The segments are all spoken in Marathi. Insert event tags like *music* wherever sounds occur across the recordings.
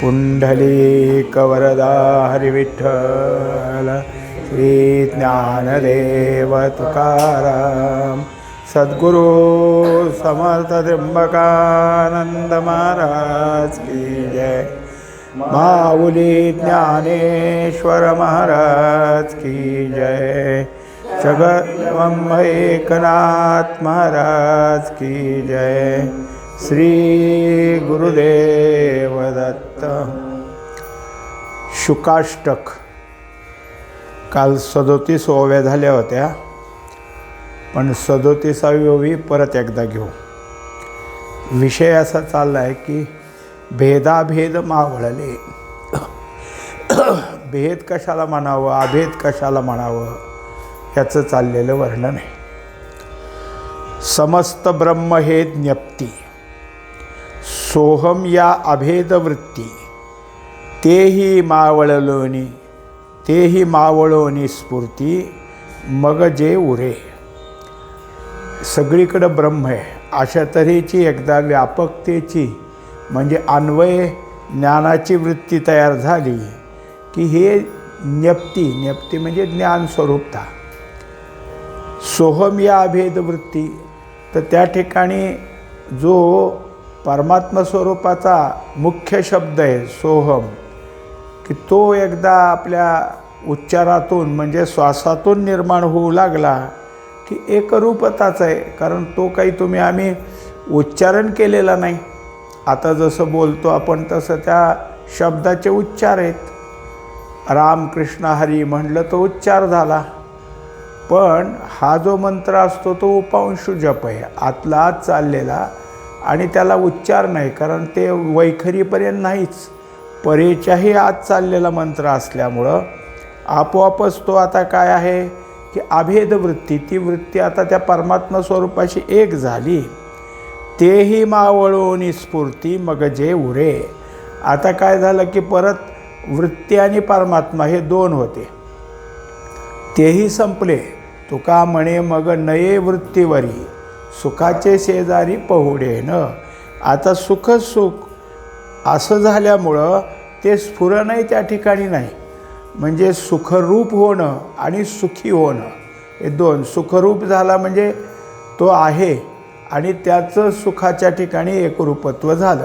पुंडलीकवरदा हरिविठ्ठल श्री ज्ञानदेव तुकाराम सद्गुरु समर्थ त्र्यंबकानंद महाराज की जय। माऊली ज्ञानेश्वर महाराज की जय। जगद्वम एकनाथ महाराज की जय। श्री गुरुदेव दत्त। शुकाष्टक. काल सदोतीस ओव्या झाल्या होत्या. पण सदोतीसावी ओवी परत एकदा घेऊ. विषय असा चालला आहे की भेदाभेद मावळले. भेद कशाला म्हणावं? अभेद कशाला म्हणावं? ह्याचं चाललेलं वर्णन आहे. समस्त ब्रह्म हे ज्ञप्ती. सोहम या अभेद वृत्ती तेही मावळलोनी तेही मावळोनी स्फूर्ती मग जे उरे. सगळीकडं ब्रह्म आहे. अशा तऱ्हेची एकदा व्यापकतेची म्हणजे अन्वय ज्ञानाची वृत्ती तयार झाली की हे ज्ञप्ती ज्ञप्ती म्हणजे ज्ञानस्वरूपता सोहम या अभेद वृत्ती तर त्या ठिकाणी जो परमात्मा स्वरूपाचा मुख्य शब्द आहे सोहम की तो एकदा आपल्या उच्चारातून म्हणजे श्वासातून निर्माण होऊ लागला की एकरूपताच आहे कारण तो काही तुम्ही आम्ही उच्चारण केलेला नाही. आता जसं बोलतो आपण तसं त्या शब्दाचे उच्चार आहेत. राम कृष्ण हरी म्हणलं तो उच्चार झाला पण हा जो मंत्र असतो तो उपांशु जप आहे. आतला आत चाललेला आणि त्याला उच्चार नाही कारण ते वैखरीपर्यंत नाहीच. परेच्याही आत चाललेला मंत्र असल्यामुळं आपोआपच तो आता काय आहे? की अभेद वृत्ती. ती वृत्ती आता त्या परमात्मा स्वरूपाशी एक झाली. तेही मावळून स्फूर्ती मग जे उरे. आता काय झालं की परत वृत्ती आणि परमात्मा हे दोन होते. तेही संपले. तुका म्हणे मग नये वृत्तीवरी. सुखाचे शेजारी पहुडे आता सुख सुख असं झाल्यामुळं ते स्फुरणही त्या ठिकाणी नाही. म्हणजे सुखरूप होणं आणि सुखी होणं. हे दोन सुखरूप झाला म्हणजे तो आहे आणि त्याचं सुखाच्या ठिकाणी एकरूपत्व झालं.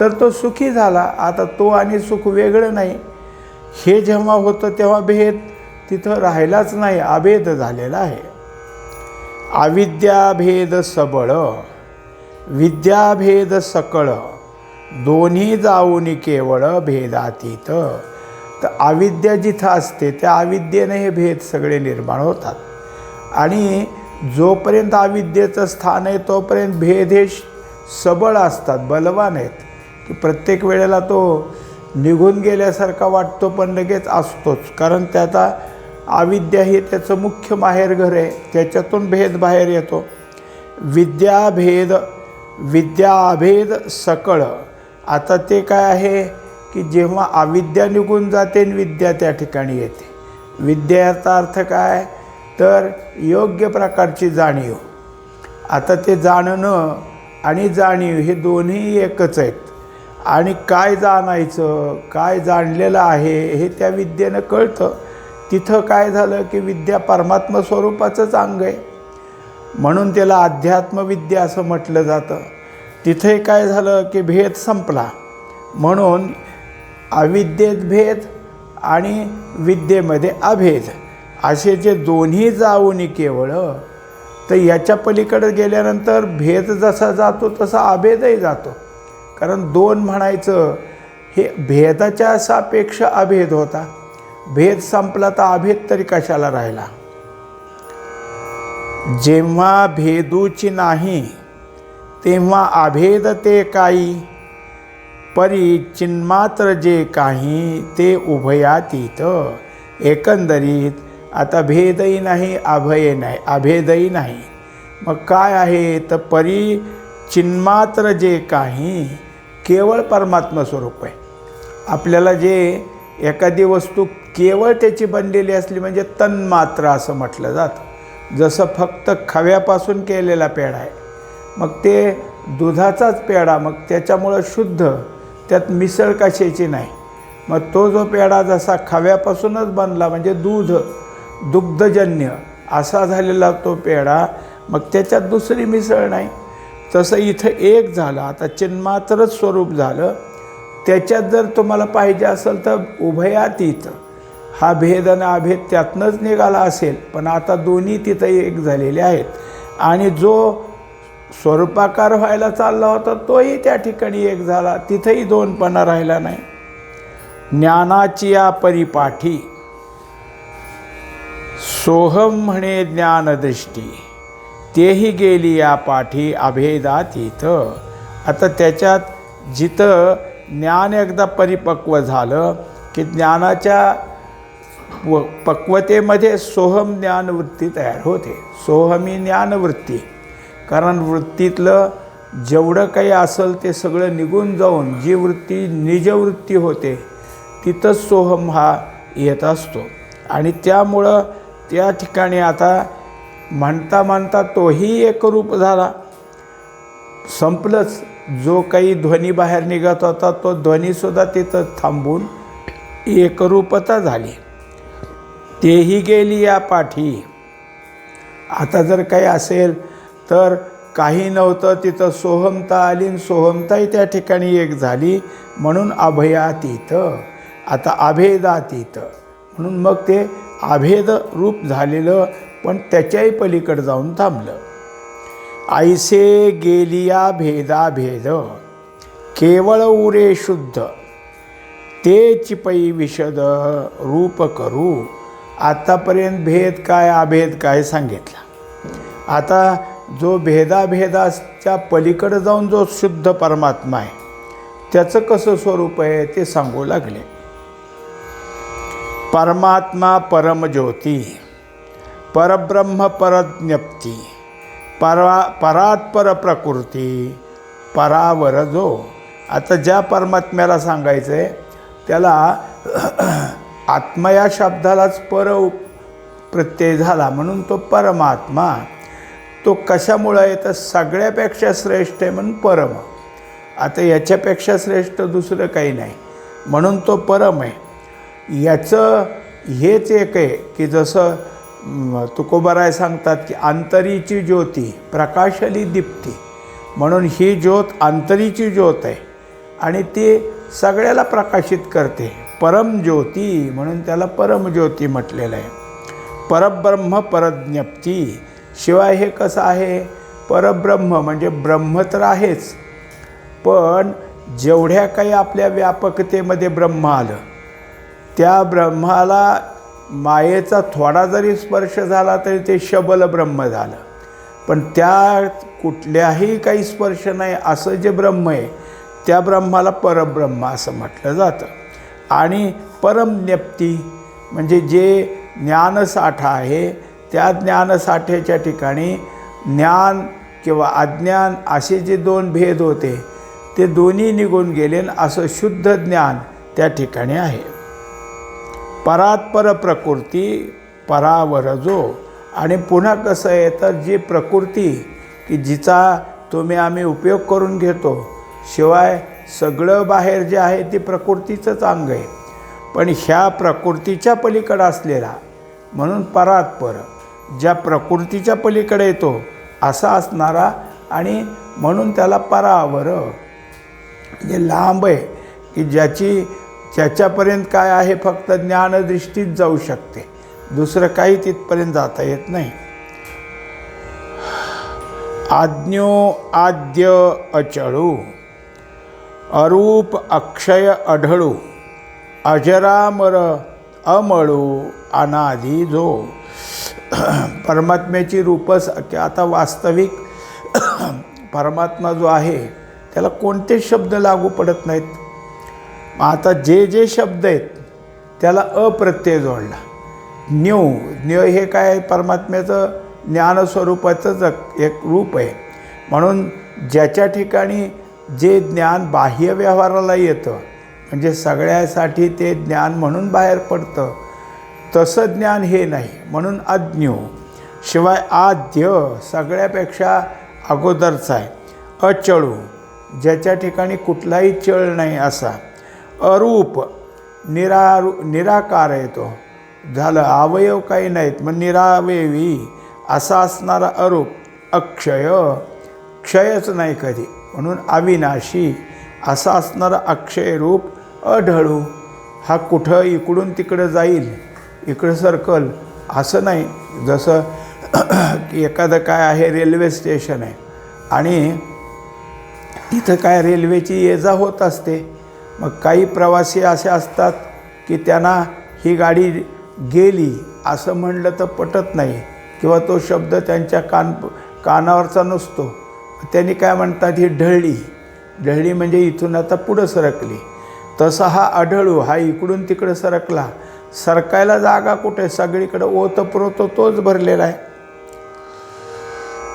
तर तो सुखी झाला. आता तो आणि सुख वेगळं नाही. हे जेव्हा होतं तेव्हा भेद तिथं राहिलाच नाही. अभेद झालेला आहे. अविद्याभेद सबळ विद्याभेद सकळ दोन्ही जाऊन केवळ भेदातीत. तर अविद्या जिथं असते त्या अविद्येने हे भेद सगळे निर्माण होतात. आणि जोपर्यंत अविद्येचं स्थान आहे तोपर्यंत भेद हे सबळ असतात बलवान आहेत. की प्रत्येक वेळेला तो निघून गेल्यासारखा वाटतो पण लगेच असतोच. कारण त्याचा अविद्या हे त्याचं मुख्य माहेरघर आहे त्याच्यातून भेद बाहेर येतो. विद्याभेद विद्याभेद सकळ. आता ते काय आहे? की जेव्हा अविद्या निघून जाते आणि विद्या त्या ठिकाणी येते. विद्याचा अर्थ काय? तर योग्य प्रकारची जाणीव. आता ते जाणणं आणि जाणीव हे दोन्ही एकच आहेत. आणि काय जाणायचं काय जाणलेलं आहे हे त्या विद्येनं कळतं. तिथं काय झालं की विद्या परमात्मा स्वरूपाचंच अंग आहे. म्हणून त्याला अध्यात्मविद्या असं म्हटलं जातं. तिथे काय झालं की भेद संपला. म्हणून अविद्येत भेद आणि विद्येमध्ये अभेद असे जे दोन्ही जाऊन केवळ तर याच्या पलीकडे गेल्यानंतर भेद जसा जातो तसा अभेदही जातो. कारण दोन म्हणायचं हे भेदाच्या सापेक्ष अभेद होता. भेद संपला तर अभेद तरी कशाला राहिला? जेव्हा भेदूची नाही तेव्हा अभेद ते काही. परी चिन्मात्र जे काही ते उभयातीत. एकंदरीत आता भेदही नाही अभय नाही अभेदही नाही. मग काय आहे? तर परी चिन्मात्र जे काही केवळ परमात्मा स्वरूप आहे. आपल्याला जे एखादी वस्तू केवळ त्याची बनलेली असली म्हणजे तन्मात्र असं म्हटलं जातं. जसं फक्त खव्यापासून केलेला पेढा आहे. मग ते दुधाचाच पेढा मग त्याच्यामुळं शुद्ध त्यात मिसळ कशाची नाही. मग तो जो पेढा जसा खव्यापासूनच बनला म्हणजे दूध दुग्धजन्य असा झालेला तो पेढा मग त्याच्यात दुसरी मिसळ नाही. तसं इथं एक झालं आता चिन्मात्रच स्वरूप झालं. त्याच्यात जर तुम्हाला पाहिजे असेल तर उभयात इथं. हा भेद आणि अभेद त्यातनंच निघाला असेल पण आता दोन्ही तिथं एक झालेले आहेत. आणि जो स्वरूपाकार व्हायला चालला होता तोही त्या ठिकाणी एक झाला. तिथंही दोनपणा राहिला नाही. ज्ञानाची या परिपाठी. सोहम म्हणे ज्ञानदृष्टी. तेही गेली या पाठी अभेदात इथं. आता त्याच्यात जिथं ज्ञान एकदा परिपक्व झालं की ज्ञानाच्या व पक्वतेमध्ये सोहम ज्ञानवृत्ती तयार होते. सोहमी ज्ञानवृत्ती. कारण वृत्तीतलं जेवढं काही असेल ते सगळं निघून जाऊन जी वृत्ती निजवृत्ती होते तिथंच सोहम हा येत असतो. आणि त्यामुळं त्या ठिकाणी आता म्हणता म्हणता तोही एकरूप झाला. संपलंच. जो काही ध्वनी बाहेर निघत होता तो ध्वनीसुद्धा तिथं थांबून एकरूपता झाली. तेही गेली या पाठी. आता जर काही असेल तर काही नव्हतं तिथं सोहमता आली सोहमताही त्या ठिकाणी एक झाली म्हणून अभयातीत आता अभेदातीत म्हणून मग ते अभेद रूप झालेलं पण त्याच्याही पलीकडे जाऊन थांबलं. आईसे गेलिया भेदाभेद. केवळ उरे शुद्ध. ते चिपई विशद रूप करू. आतापर्यंत भेद काय अभेद काय सांगितला? आता जो भेदाभेदाच्या पलीकडे जाऊन जो शुद्ध परमात्मा आहे त्याचं कसं स्वरूप आहे ते सांगू लागले. परमात्मा परमज्योती परब्रह्म परज्ञप्ती परा परात्पर प्रकृती परावर जो. आता ज्या परमात्म्याला सांगायचं आहे त्याला आत्मा या शब्दालाच पर प्रत्यय झाला म्हणून तो परमात्मा. तो कशामुळं आहे? तर सगळ्यापेक्षा श्रेष्ठ आहे म्हणून परम. आता याच्यापेक्षा श्रेष्ठ दुसरं काही नाही. म्हणून तो परम आहे. याचं हेच एक आहे की जसं तुकोबराय सांगतात की अंतरीची ज्योती प्रकाशली दीप्ती. म्हणून ही ज्योत अंतरीची ज्योत आहे आणि ती सगळ्याला प्रकाशित करते. परमज्योती म्हणून त्याला परमज्योती म्हटलेलं आहे. परब्रह्म परज्ञप्ती. शिवाय हे कसं आहे? परब्रह्म म्हणजे ब्रह्म तर आहेच पण जेवढ्या काही आपल्या व्यापकतेमध्ये ब्रह्म आलं त्या ब्रह्माला मायेचा थोडा जरी स्पर्श झाला तरी ते शबल ब्रह्म झालं. पण त्या कुठल्याही काही स्पर्श नाही असं जे ब्रह्म आहे त्या ब्रह्माला परब्रह्म असं म्हटलं जातं. आणि परमज्ञप्ती म्हणजे जे ज्ञानसाठा आहे त्या ज्ञानसाठ्याच्या ठिकाणी ज्ञान किंवा अज्ञान असे जे दोन भेद होते ते दोन्ही निघून गेले असं शुद्ध ज्ञान त्या ठिकाणी आहे. परात्पर प्रकृती परावरजो. आणि पुन्हा कसं आहे तर जी प्रकृती की जिचा तुम्ही आम्ही उपयोग करून घेतो शिवाय सगळं बाहेर जे आहे ते प्रकृतीचंच अंग आहे. पण ह्या प्रकृतीच्या पलीकडं असलेला म्हणून परात्पर ज्या प्रकृतीच्या पलीकडे येतो असा असणारा आणि म्हणून त्याला परावर. म्हणजे लांब आहे की ज्याची ज्याच्यापर्यंत काय आहे फक्त ज्ञानदृष्टीत जाऊ शकते. दुसरं काही तिथपर्यंत जाता येत नाही. आज्ञो आद्य अचळू. अरूप अक्षय अढळू अजरामर अमळू अनादी जो. परमात्म्याची रूपस आता वास्तविक *coughs* परमात्मा जो आहे त्याला कोणतेच शब्द लागू पडत नाहीत? आता जे जे शब्द आहेत त्याला अप्रत्यय जोडला. न्यू न्यू हे काय परमात्म्याचं ज्ञानस्वरूपाचंच एक रूप आहे. म्हणून ज्याच्या ठिकाणी जे ज्ञान बाह्य व्यवहाराला येतं म्हणजे सगळ्यासाठी ते ज्ञान म्हणून बाहेर पडतं तसं ज्ञान हे नाही म्हणून अज्ञ. शिवाय आद्य सगळ्यापेक्षा अगोदरचा आहे. अचळू ज्याच्या ठिकाणी कुठलाही चळ नाही असा. अरूप निरारू निराकार येतो. झालं अवयव काही नाहीत मग निरावयवी असा असणारा अरूप अक्षय. क्षयच नाही कधी. म्हणून अविनाशी असा असणारा अक्षय रूप अढळू. हा कुठं इकडून तिकडं जाईल इकडं सर्कल असं नाही. जसं की *clears throat* एखादं काय आहे रेल्वे स्टेशन आहे. आणि तिथं काय रेल्वेची ये जा होत असते. मग काही प्रवासी असे असतात की त्यांना ही गाडी गेली असं म्हणलं तर पटत नाही. किंवा तो शब्द त्यांच्या कान कानावरचा नसतो. त्यांनी काय म्हणतात ही ढळली. ढळली म्हणजे इथून आता पुढं सरकली. तसा हा आढळू हा इकडून तिकडं सरकला. सरकायला जागा कुठे? सगळीकडं ओतप्रोत तोच भरलेला आहे.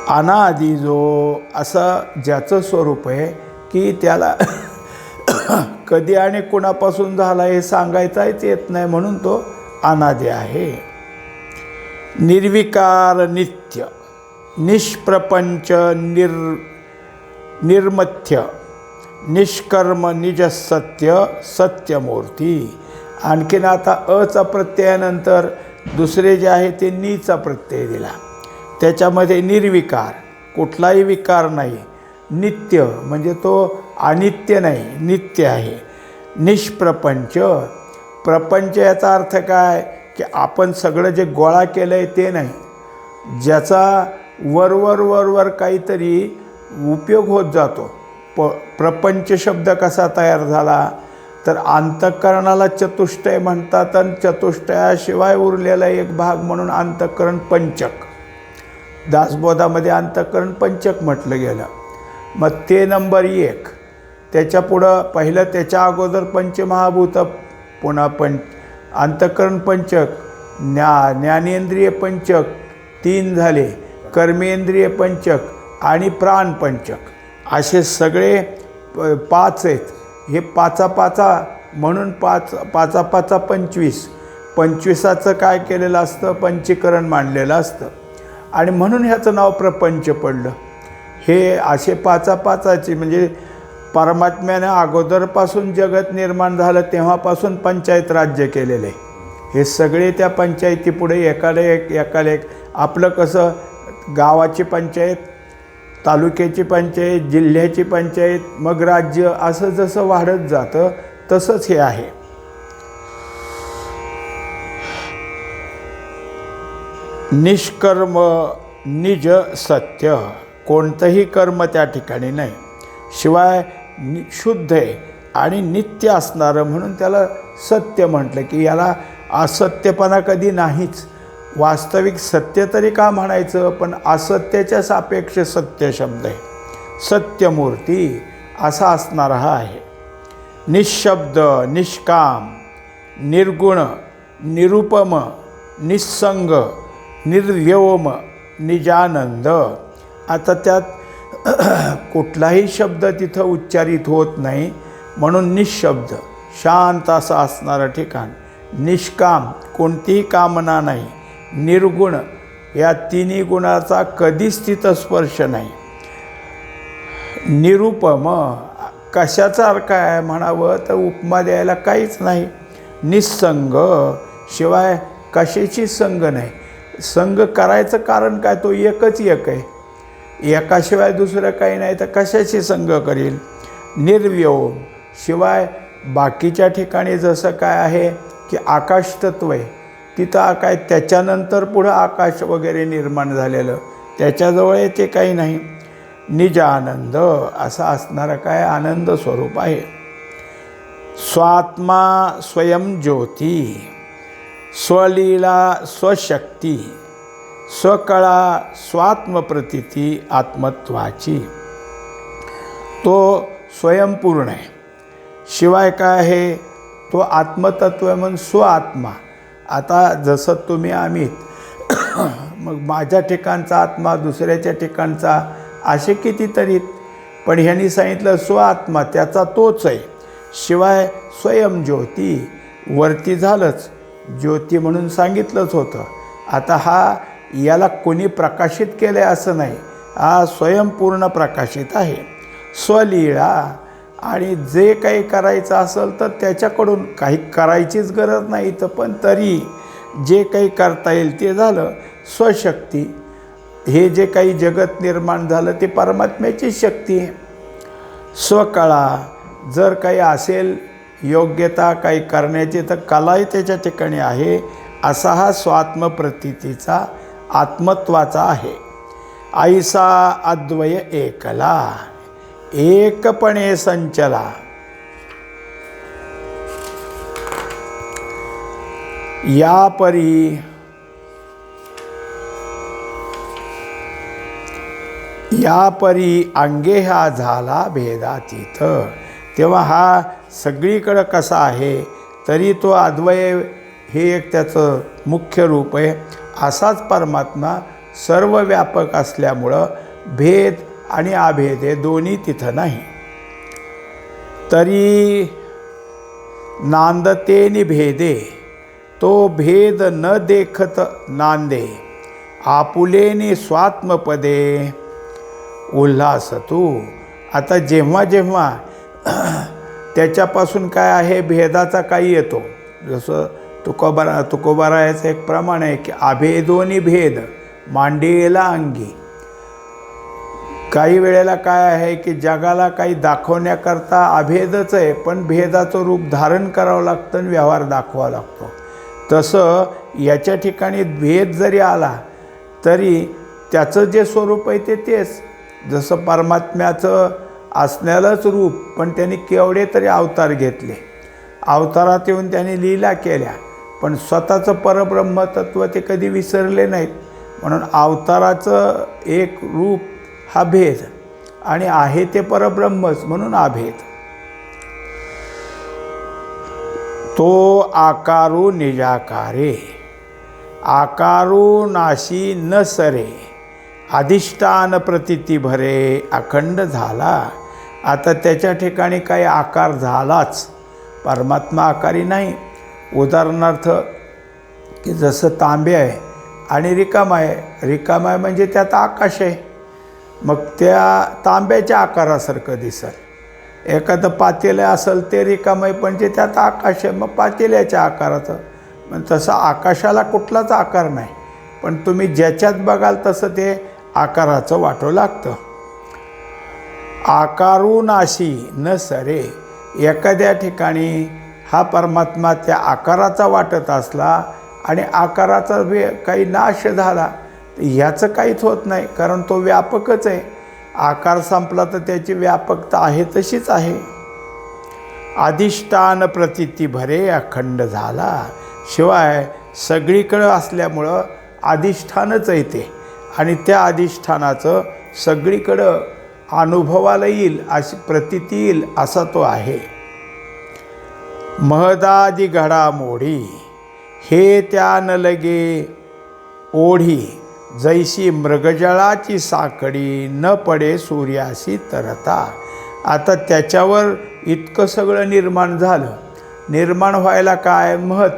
अनादी जो असं ज्याचं स्वरूप आहे की त्याला *coughs* कधी आणि कुणापासून झाला हे सांगायचाच येत नाही म्हणून तो अनादी आहे. निर्विकार नित्य. निष्प्रपंच निर निर्मथ्य निष्कर्म निज सत्य सत्यमूर्ती. आणखीन आता अचा प्रत्ययानंतर दुसरे जे आहे ते नीचा प्रत्यय दिला. त्याच्यामध्ये निर्विकार कुठलाही विकार नाही. नित्य म्हणजे तो अनित्य नाही नित्य आहे. निष्प्रपंच प्रपंच याचा अर्थ काय? की आपण सगळं जे गोळा केलं आहे ते नाही. ज्याचा वरवर वरवर काहीतरी उपयोग होत जातो. प प्रपंच शब्द कसा तयार झाला? तर अंतःकरणाला चतुष्टय म्हणतात आणि चतुष्टयाशिवाय उरलेला एक भाग म्हणून अंतःकरण पंचक. दासबोधामध्ये अंतःकरण पंचक म्हटलं गेलं. मग ते नंबर एक. त्याच्या पुढं पहिलं त्याच्या अगोदर पंचमहाभूत पुन्हा पंच अंतःकरण पंचक ज्ञा ज्ञानेंद्रिय पंचक तीन झाले. कर्मेंद्रिय पंचक आणि प्राणपंचक असे सगळे प- पाच आहेत. हे पाचा पाचा म्हणून पाच पाचा पाचा पंचवीस. पंचवीसाचं काय केलेलं असतं? पंचीकरण मांडलेलं असतं. आणि म्हणून ह्याचं नाव प्रपंच पडलं. हे असे पाचा पाचाचे म्हणजे परमात्म्यानं अगोदरपासून जगत निर्माण झालं तेव्हापासून पंचायत राज्य केलेलं आहे. हे सगळे त्या पंचायतीपुढे एकाला एक एकाला एक. आपलं कसं? गावाची पंचायत तालुक्याची पंचायत जिल्ह्याची पंचायत मग राज्य असं जसं वाढत जातं तसंच हे आहे. निष्कर्म निज सत्य कोणतंही कर्म त्या ठिकाणी नाही. शिवाय नि शुद्ध आहे आणि नित्य असणारं म्हणून त्याला सत्य म्हटलं की याला असत्यपणा कधी नाहीच. वास्तविक सत्य तरी का म्हणायचं? पण असत्याच्या सापेक्ष सत्य शब्द आहे. सत्यमूर्ती असा असणारा हा आहे. निशब्द निष्काम निर्गुण निरुपम निस्संग निर्व्योम निजानंद. आता त्यात *clears throat* कुठलाही शब्द तिथं उच्चारित होत नाही. म्हणून निशब्द शांत असं असणारं ठिकाण. निष्काम कोणतीही कामना नाही. निर्गुण. या तिन्ही गुणाचा कधीच तिथं स्पर्श नाही. निरुपम कशाचा अर्थ आहे म्हणावं तर उपमा द्यायला काहीच नाही. निसंग शिवाय कशाची संग नाही. संग करायचं कारण काय? तो एकच एक आहे. एकाशिवाय दुसरं काही नाही तर कशाची संग करील? निर्व्योम शिवाय बाकीच्या ठिकाणी जसं काय आहे की आकाशतत्व आहे. तिथं काय त्याच्यानंतर पुढं आकाश वगैरे निर्माण झालेलं. त्याच्याजवळ येते काही नाही. निज आनंद असा असणारा काय आनंद स्वरूप आहे. स्वात्मा स्वयं ज्योती स्वलीला स्वशक्ती स्वकळा स्वात्मप्रतिती आत्मत्वाची. तो स्वयंपूर्ण आहे. शिवाय काय आहे? तो आत्मतत्व आहे म्हणून स्वआत्मा आता जसं तुम्ही आम्ही *coughs* मग माझ्या ठिकाणचा आत्मा दुसऱ्याच्या ठिकाणचा असे कितीतरी पण ह्यांनी सांगितलं स्वआत्मा त्याचा तोच आहे. शिवाय स्वयंज्योती वरती झालंच. ज्योती म्हणून सांगितलंच होतं. आता हा याला कोणी प्रकाशित केलं आहे असं नाही. हा स्वयंपूर्ण प्रकाशित आहे. स्वलीळा आणि जे काही करायचं असेल तर त्याच्याकडून काही करायचीच गरज नाही तर पण तरी जे काही करता येईल ते झालं. स्वशक्ती. हे जे काही जगत निर्माण झालं ते परमात्म्याची शक्ती आहे. स्वकळा. जर काही असेल योग्यता काही करण्याची तर कलाही त्याच्या ठिकाणी आहे. असा हा स्वात्मप्रतीतीचा आत्मत्वाचा आहे. ऐसा अद्वय एकला. एकपणे संचला. या परी या परी अंगे हा झाला भेदातीत. तेव्हा हा सगळीकडं कसा आहे तरी तो अद्वय हे एक त्याचं मुख्य रूप आहे. असाच परमात्मा सर्व व्यापक असल्यामुळं भेद आणि अभेद हे दोन्ही तिथं नाही. तरी नांदते भेदे तो भेद न देखत नांदे आपुलेनी स्वात्मपदे. उल्हास तू आता जेव्हा जेव्हा त्याच्यापासून काय आहे भेदाचा काही येतो. जसं तुकोबारा तुकोबारायाचं एक प्रमाण आहे की अभेदोनी भेद मांडीला अंगी. काही वेळेला काय आहे की जगाला काही दाखवण्याकरता अभेदच आहे पण भेदाचं रूप धारण करावं लागतं आणि व्यवहार दाखवावा लागतो. तसं याच्या ठिकाणी भेद जरी आला तरी त्याचं जे स्वरूप आहे ते तेच. जसं परमात्म्याचं असण्यालाच रूप पण त्यांनी केवढे तरी अवतार घेतले. अवतारात येऊन त्यांनी लीला केल्या पण स्वतःचं परब्रह्मतत्व ते कधी विसरले नाहीत. म्हणून अवताराचं एक रूप हा भेद आणि आहे ते परब्रह्मच म्हणून आभेद तो आकारू निजाकारे आकारू नाशी न सरे अधिष्ठान प्रतिती भरे अखंड झाला. आता त्याच्या ठिकाणी काही आकार झालाच परमात्मा आकारी नाही. उदाहरणार्थ की जसं तांबे आहे आणि रिकाम आहे रिकाम आहे म्हणजे त्यात आकाश आहे. मग त्या तांब्याच्या आकारासारखं दिसल. एखादं पातेलं असेल ते रिकामय पण जे त्यात आकाश आहे मग पातेल्याच्या आकाराचं. मग तसं आकाशाला कुठलाच आकार नाही. पण तुम्ही ज्याच्यात बघाल तसं ते आकाराचं वाटू लागतं. आकारू नाशी न सरे एखाद्या ठिकाणी हा परमात्मा त्या आकाराचा वाटत असला आणि आकाराचा वे काही नाश झाला ह्याचं काहीच होत नाही कारण तो व्यापकच आहे. आकार संपला तर त्याची व्यापकता आहे तशीच आहे. अधिष्ठान प्रतिती भरे अखंड झाला. शिवाय सगळीकडं असल्यामुळं अधिष्ठानच येते आणि त्या अधिष्ठानाचं सगळीकडं अनुभवाला येईल अशी प्रतिती येईल असा तो आहे. महदादी घडामोडी हे त्या न लगे ओढी. जैशी मृगजळाची साखळी न पडे सूर्याशी तरता. आता त्याच्यावर इतकं सगळं निर्माण झालं. निर्माण व्हायला काय महत?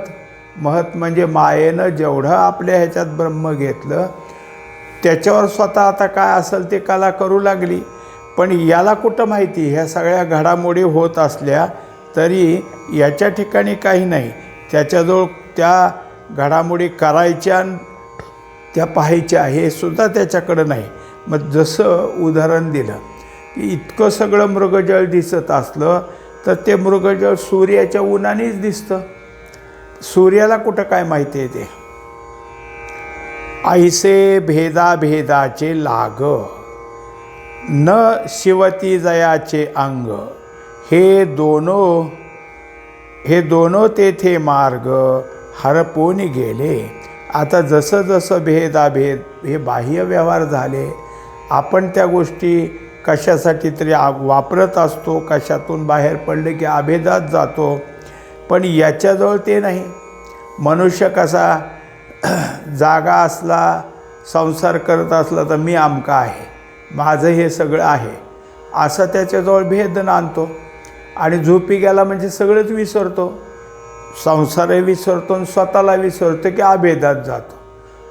महत म्हणजे मायेनं जेवढं आपल्या ह्याच्यात ब्रह्म घेतलं त्याच्यावर स्वतः आता काय असेल ते कला करू लागली. पण याला कुठं माहिती? ह्या सगळ्या घडामोडी होत असल्या तरी याच्या ठिकाणी काही नाही. त्याच्याजवळ त्या घडामोडी करायच्या त्या पाहायच्या हे सुद्धा त्याच्याकडं नाही. मग जसं उदाहरण दिलं की इतकं सगळं मृगजळ दिसत असलं तर ते मृगजळ सूर्याच्या उन्हानेच दिसतं. सूर्याला कुठं काय माहिती आहे ते? ऐसे भेदाभेदाचे लाग न शिवती जयाचे अंग हे दोनो हे दोनो तेथे मार्ग हरपून गेले. आता जसं जसं भेदाभेद हे बाह्य व्यवहार झाले आपण त्या गोष्टी कशासाठी तरी आ वापरत असतो कशातून बाहेर पडले की अभेदात जातो पण याच्याजवळ ते नाही. मनुष्य कसा *clears throat* जागा असला संसार करत असला तर मी आमका आहे माझं हे सगळं आहे असं त्याच्याजवळ भेद आणतो आणि झोपी गेला म्हणजे सगळंच विसरतो. संसारही विसरतो आणि स्वतःला विसरतो की अभेदात जातो.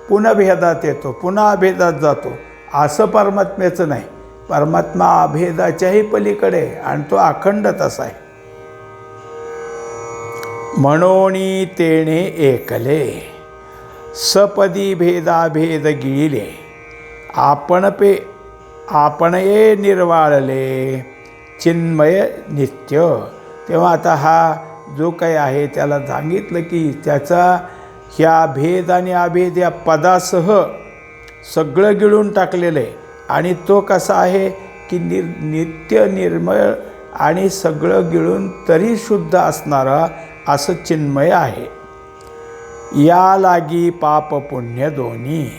पुन्हा भेदात येतो पुन्हा अभेदात जातो. असं परमात्म्याचं नाही. परमात्मा अभेदाच्याही पलीकडे आणि तो अखंड तसा आहे. म्हणून तेणे एकले. सपदी भेदाभेद गिळिले. आपण पे आपण ये निर्वाळले. चिन्मय नित्य. तेव्हा आता हा जो काही आहे त्याला सांगितलं की त्याचा ह्या भेद आणि अभेद या पदासह सगळं गिळून टाकलेलं आहे. आणि तो कसा आहे की निर नित्य निर्मळ आणि सगळं गिळून तरी शुद्ध असणारा असं चिन्मय आहे. या लागी पाप पुण्य दोन्ही.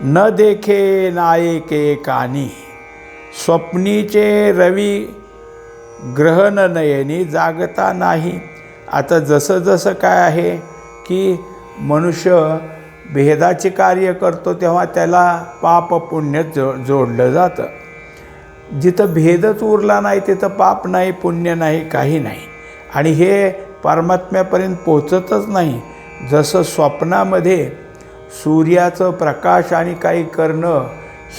न देखे नायके कानी. स्वप्नीचे रवी ग्रहण नयनी जागता नाही. आता जसं जसं काय आहे की मनुष्य भेदाचे कार्य करतो तेव्हा त्याला पाप पुण्य जो जोडलं जातं. जिथं भेदच उरला नाही तिथं पाप नाही पुण्य नाही काही नाही. आणि हे परमात्म्यापर्यंत पोचतच नाही. जसं स्वप्नामध्ये सूर्याचं प्रकाश आणि काही करणं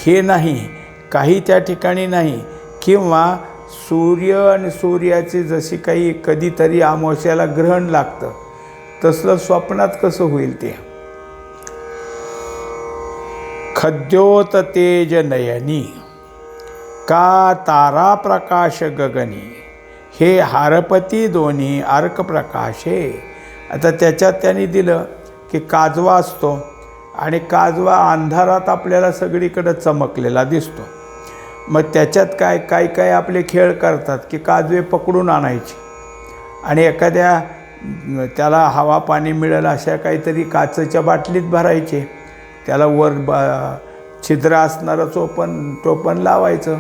हे नाही काही त्या ठिकाणी नाही किंवा सूर्य आणि सूर्याची जशी काही कधीतरी अमावस्याला ग्रहण लागतं तसलं स्वप्नात कसं होईल ते? खद्योत तेज नयनी का तारा प्रकाश गगनी हे हारपती दोन्ही अर्क प्रकाशे आता त्याच्यात त्यांनी दिलं की काजवा असतो आणि काजवा अंधारात आपल्याला सगळीकडं चमकलेला दिसतो. मग त्याच्यात काय काय काय आपले खेळ करतात की काजवे पकडून आणायचे. आणि एखाद्या त्याला हवा पाणी मिळेल अशा काहीतरी काचेच्या बाटलीत भरायचे. त्याला वर ब छिद्र असणारं चोपण टोपण लावायचं.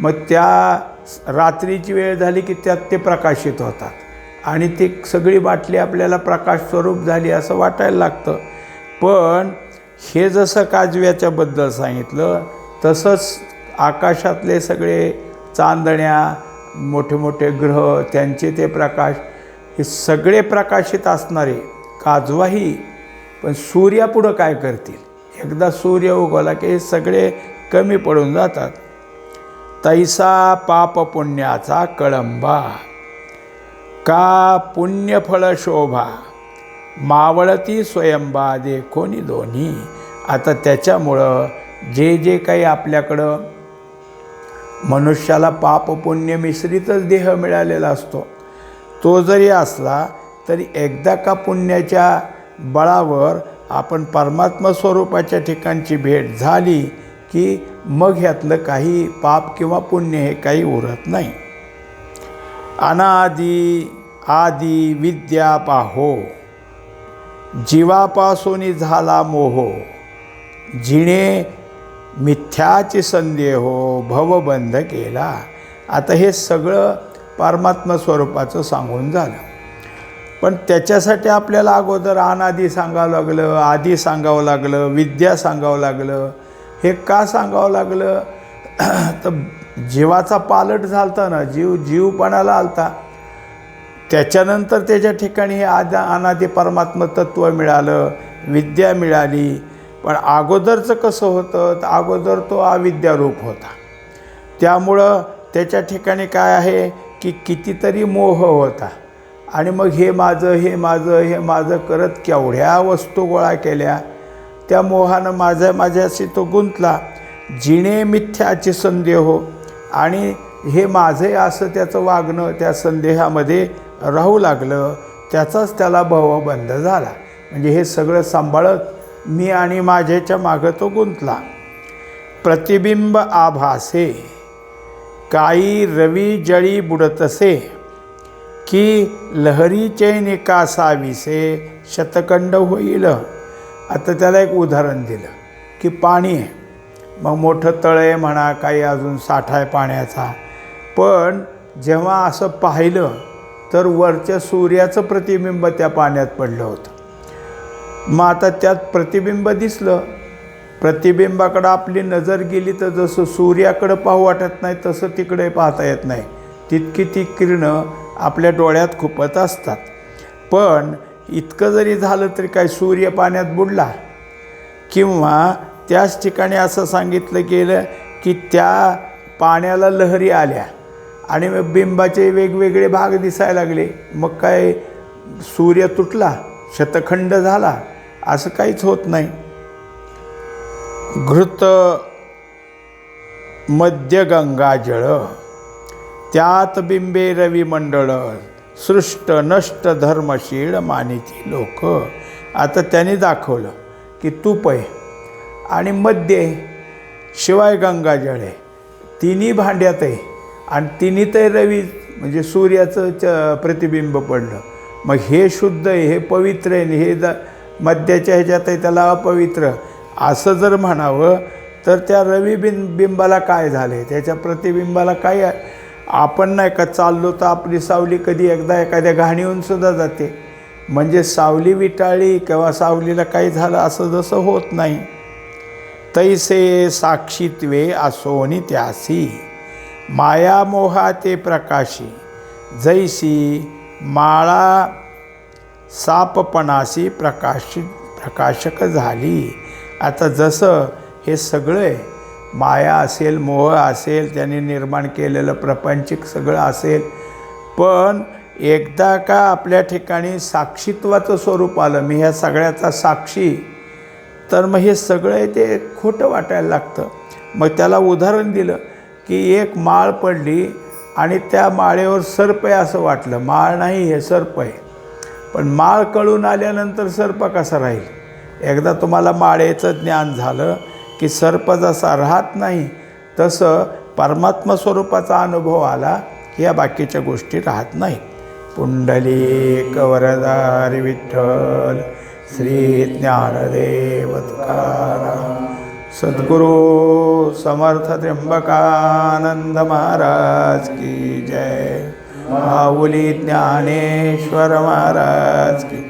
मग त्या रात्रीची वेळ झाली की त्यात ते प्रकाशित होतात. आणि ती सगळी बाटली आपल्याला प्रकाश स्वरूप झाली असं वाटायला लागतं. पण हे जसं काजव्याच्याबद्दल सांगितलं तसंच आकाशातले सगळे चांदण्या मोठे मोठे ग्रह त्यांचे ते प्रकाश हे सगळे प्रकाशित असणारे काजवाही पण सूर्यापुढं काय करतील? एकदा सूर्य उगवला की हे सगळे कमी पडून जातात. तैसा पाप पुण्याचा कळंबा. का पुण्यफळ शोभा? मावळती स्वयंबा देखोनी दोन्ही. आता त्याच्यामुळं जे जे काही आपल्याकडं मनुष्याला पाप पुण्य मिश्रितच देह मिळालेला असतो. तो जरी असला तरी एकदा का पुण्याच्या बळावर आपण परमात्मा स्वरूपाच्या ठिकाणची भेट झाली की मग ह्यातलं काही पाप किंवा पुण्य हे काही उरत नाही. अनादी आदी विद्या पाहो. जीवापासून झाला मोह. जिणे मिथ्याची संदेहो भवबंध केला. आता हे सगळं परमात्मा स्वरूपाचं सांगून झालं. पण त्याच्यासाठी आपल्याला अगोदर अनादी सांगावं लागलं आधी सांगावं लागलं विद्या सांगावं लागलं. हे का सांगावं लागलं? *clears throat* तर जीवाचा पालट झालता ना जीव जीवपणाला आलता. त्याच्यानंतर त्याच्या ठिकाणी हे आदा अनादी परमात्म तत्त्व मिळालं विद्या मिळाली. पण अगोदरचं कसं होतं? तर अगोदर तो अविद्यारूप होता. त्यामुळं त्याच्या ठिकाणी काय आहे? की कितीतरी मोह होता. आणि मग हे माझं हे माझं हे माझं करत केवढ्या वस्तू गोळा केल्या? त्या मोहानं माझ्या माझ्याशी तो गुंतला. जिणे मिथ्याची संदेह हो. आणि हे माझे असं त्याचं वागणं त्या संदेहामध्ये राहू लागलं. त्याचाच त्याला भवबंध झाला. म्हणजे हे सगळं सांभाळत मी आणि माझ्याच्या मागं तो गुंतला. प्रतिबिंब आभासे काही रवी जळी बुडतसे की लहरीचे निकासाविसे शतखंड होईल. आता त्याला एक उदाहरण दिलं की पाणी आहे. मग मोठं तळ आहे म्हणा काही अजून साठा आहे पाण्याचा. पण जेव्हा असं पाहिलं तर वरच्या सूर्याचं प्रतिबिंब त्या पाण्यात पडलं होतं. मग आता त्यात प्रतिबिंब दिसलं. प्रतिबिंबाकडं आपली नजर गेली तर जसं सूर्याकडं पाहू वाटत नाही तसं तिकडे पाहता येत नाही. तितकी ती किरणं आपल्या डोळ्यात खुपत असतात. पण इतकं जरी झालं तरी काय सूर्य पाण्यात बुडला? किंवा त्याच ठिकाणी असं सांगितलं गेलं की त्या पाण्याला लहरी आल्या आणि बिंबाचे वेगवेगळे भाग दिसायला लागले. मग काय सूर्य तुटला? शतखंड झाला असं काहीच होत नाही. घृत मध्य गंगाजळ त्यात बिंबे रविमंडळ सृष्ट नष्ट धर्मशीळ मानिती लोक. आता त्यांनी दाखवलं की तूप आहे आणि मध्य आहे शिवाय गंगाजळ आहे. तिन्ही भांड्यात आहे आणि तिन्ही तर रवी म्हणजे सूर्याचं च प्रतिबिंब पडलं. मग हे शुद्ध आहे हे पवित्र आहे हे द मद्याच्या ह्याच्यात आहे त्याला अपवित्र. असं जर म्हणावं तर त्या रवी बिं बिंबाला काय झाले त्याच्या प्रतिबिंबाला काय आपण नाही का चाललो तर आपली सावली कधी एकदा एखाद्या घाणीहून सुद्धा जाते. म्हणजे सावली विटाळी किंवा सावलीला काही झालं असं जसं होत नाही. तैसे साक्षीत्वे असोनी त्यासी. माया मोहा ते प्रकाशी. जैसी माळा सापपणाशी प्रकाशित प्रकाशक झाली. आता जसं हे सगळे माया असेल मोह असेल त्यांनी निर्माण केलेलं प्रपंचिक सगळं असेल पण एकदा का आपल्या ठिकाणी साक्षीत्वाचं स्वरूप आलं मी ह्या सगळ्याचा साक्षी तर मग हे सगळं ते खोटं वाटायला लागतं. मग त्याला उदाहरण दिलं की एक माळ पडली आणि त्या माळेवर सर्प आहे असं वाटलं. माळ नाही हे सर्प आहे. पण माळ कळून आल्यानंतर सर्प कसा राहील? एकदा तुम्हाला माळेचं ज्ञान झालं की सर्प जसा राहत नाही तसं परमात्मा स्वरूपाचा अनुभव आला की या बाकीच्या गोष्टी राहत नाही पुंडलिक कवरदारी विठ्ठल श्री ज्ञानदेव तुकाराम. सद्गुरु समर्थ त्र्यंबकानंद महाराज की जय। माऊली ज्ञानेश्वर महाराज की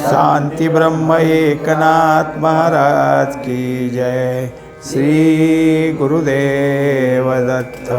शांती ब्रह्म एकनाथ महाराज की जय। श्री गुरुदेव दत्त।